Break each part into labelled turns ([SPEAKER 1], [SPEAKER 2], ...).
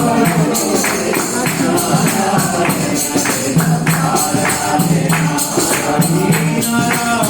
[SPEAKER 1] Thank you.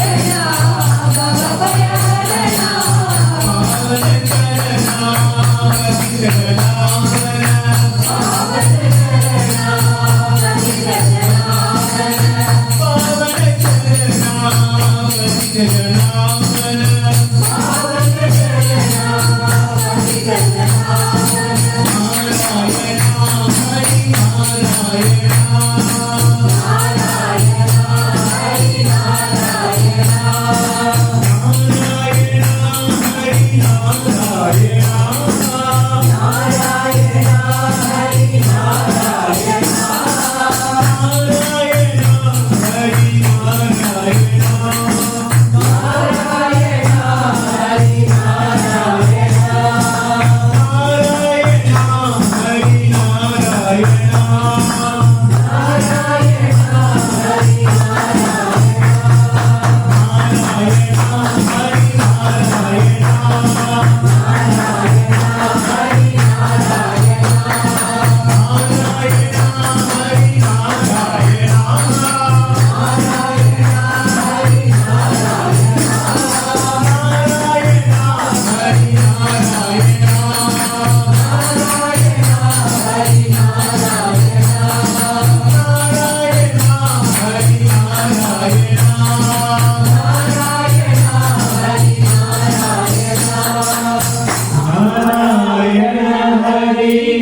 [SPEAKER 1] Hare Hare Hari